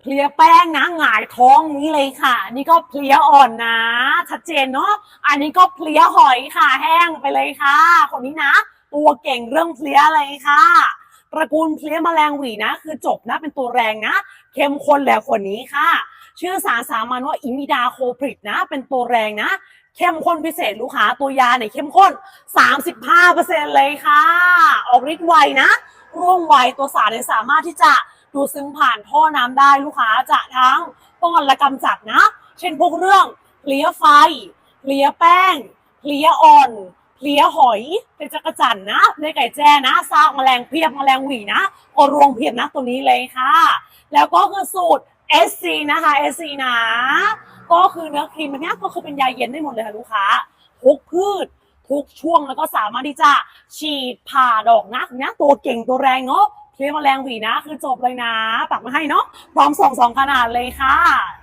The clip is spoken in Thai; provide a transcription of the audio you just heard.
เพลียแป้งนะหงายท้องนี้เลยค่ะ นี่ก็เพลียอ่อนนะชัดเจนเนาะอันนี้ก็เพลียหอยค่ะ แห้งไปเลยค่ะ คนนี้นะ ตัวเก่งเรื่องเพลียเลยค่ะตระกูลเพลียแมลงหวีนะ คือจบนะเป็นตัวแรงนะ เข้มข้นแล้วคนนี้ค่ะ ชื่อสารสามัญว่าอิมิดาโคพริดนะ เป็นตัวแรงนะ เข้มข้นพิเศษลูกค้าตัวยาเนี่ยเข้มข้น 35%เลยค่ะ ออกฤทธิ์ไวนะร่วงไวตัวสารเนี่ยสามารถที่จะ ดูซึมผ่านท่อน้ำได้ลูกค้าจะทั้งป้องกันและกำจัดนะ เช่นพวกเรื่องเพลียไฟเพลียแป้งเพลียอ่อนเพลียหอยเป็นจักรจันนะในไก่แจ้นะซากแมลงเพียบแมลงหวีนะก็รวงเพียบนะตัวนี้เลยค่ะ แล้วก็คือสูตร SC นะคะ SC นะ ก็คือเนื้อครีมอันเนี้ยก็คือเป็นยาเย็นได้หมดเลยค่ะลูกค้าทุกพืชทุกช่วงแล้วก็สามารถที่จะฉีดผ่าดอกนะนะตัวเก่งตัวแรงเนาะ เรียแมลงหวีนะ คือจบเลยนะ ปักมาให้เนาะพร้อมส่งสองขนาดเลยค่ะ